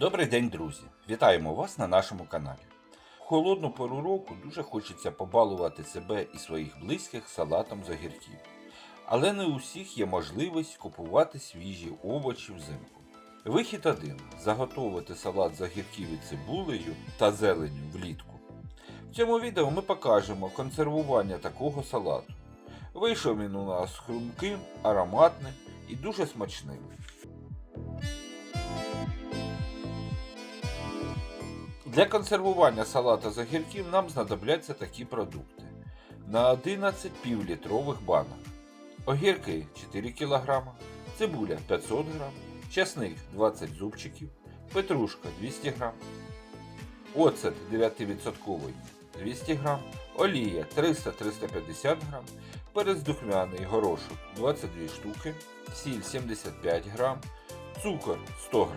Добрий день, друзі! Вітаємо вас на нашому каналі. В холодну пору року дуже хочеться побалувати себе і своїх близьких салатом з огірків. Але не у всіх є можливість купувати свіжі овочі взимку. Вихід один заготовити салат з огірків і цибулею та зеленю влітку. В цьому відео ми покажемо консервування такого салату. Вийшов він у нас хрумким, ароматним і дуже смачним. Для консервування салата з огірків нам знадобляться такі продукти. На 11 півлітрових банок. Огірки 4 кг, цибуля 500 г, часник 20 зубчиків, петрушка 200 г, оцет 9% 200 г, олія 300-350 г, перець духмяний горошок 22 штуки, сіль 75 г, цукор 100 г.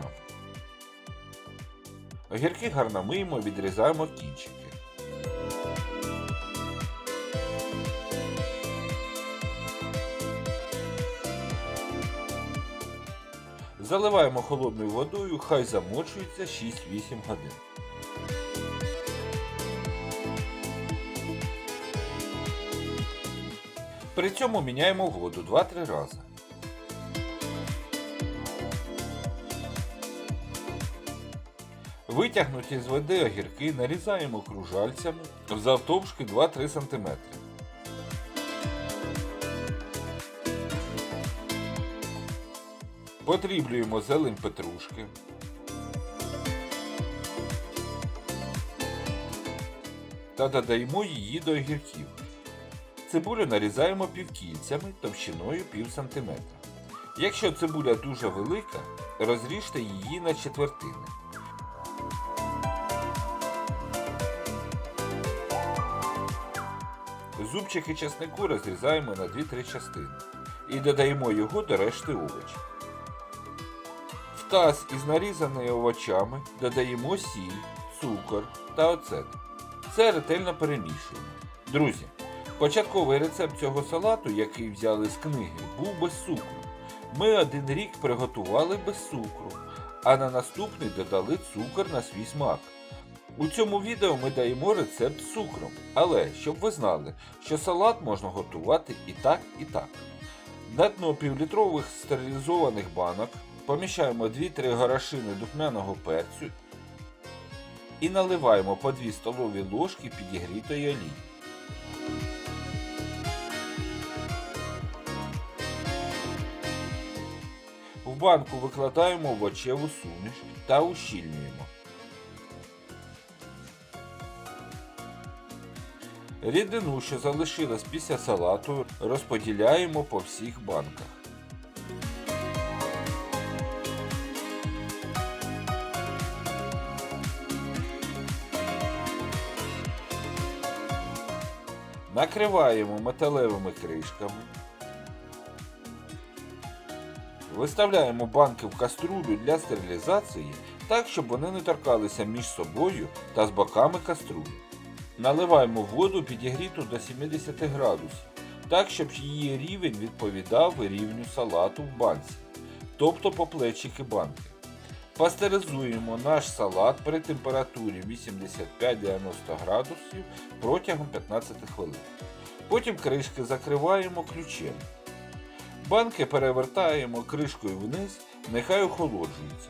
Огірки гарно миємо, відрізаємо кінчики. Заливаємо холодною водою, хай замочується 6-8 годин. При цьому міняємо воду 2-3 рази. Витягнуті з води огірки нарізаємо кружальцями завтовшки 2-3 см. Потріблюємо зелень петрушки. Та додаємо її до огірків. Цибулю нарізаємо півкільцями товщиною пів сантиметра. Якщо цибуля дуже велика, розріжте її на четвертини. Зубчики часнику розрізаємо на 2-3 частини і додаємо його до решти овочів. В таз із нарізаними овочами додаємо сіль, цукор та оцет. Це ретельно перемішуємо. Друзі, початковий рецепт цього салату, який взяли з книги, був без цукру. Ми один рік приготували без цукру, а на наступний додали цукор на свій смак. У цьому відео ми даємо рецепт з цукром, але щоб ви знали, що салат можна готувати і так, і так. На дно півлітрових стерилізованих банок поміщаємо 2-3 горошини духмяного перцю і наливаємо по 2 столові ложки підігрітої олії. В банку викладаємо овочеву суміш та ущільнюємо. Рідину, що залишилась після салату, розподіляємо по всіх банках. Накриваємо металевими кришками. Виставляємо банки в каструлю для стерилізації так, щоб вони не торкалися між собою та з боками каструлі. Наливаємо воду підігріту до 70 градусів, так, щоб її рівень відповідав рівню салату в банці, тобто по плечики банки. Пастеризуємо наш салат при температурі 85-90 градусів протягом 15 хвилин. Потім кришки закриваємо ключем. Банки перевертаємо кришкою вниз, нехай охолоджуються.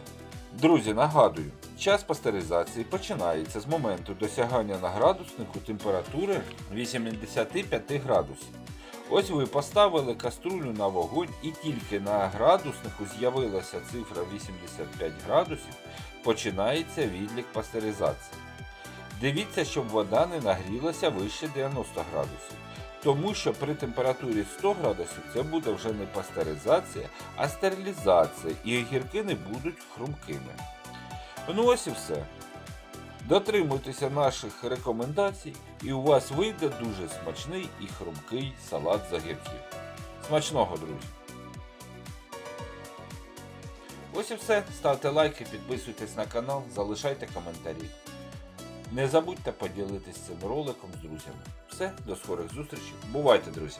Друзі, нагадую, час пастеризації починається з моменту досягання на градуснику температури 85 градусів. Ось ви поставили каструлю на вогонь і тільки на градуснику з'явилася цифра 85 градусів, починається відлік пастеризації. Дивіться, щоб вода не нагрілася вище 90 градусів. Тому що при температурі 100 градусів це буде вже не пастеризація, а стерилізація, і огірки не будуть хрумкими. Ну ось і все. Дотримуйтеся наших рекомендацій, і у вас вийде дуже смачний і хрумкий салат з огірків. Смачного, друзі! Ось і все. Ставте лайки, підписуйтесь на канал, залишайте коментарі. Не забудьте поділитися цим роликом з друзями. Все, до скорих зустрічей. Бувайте, друзі!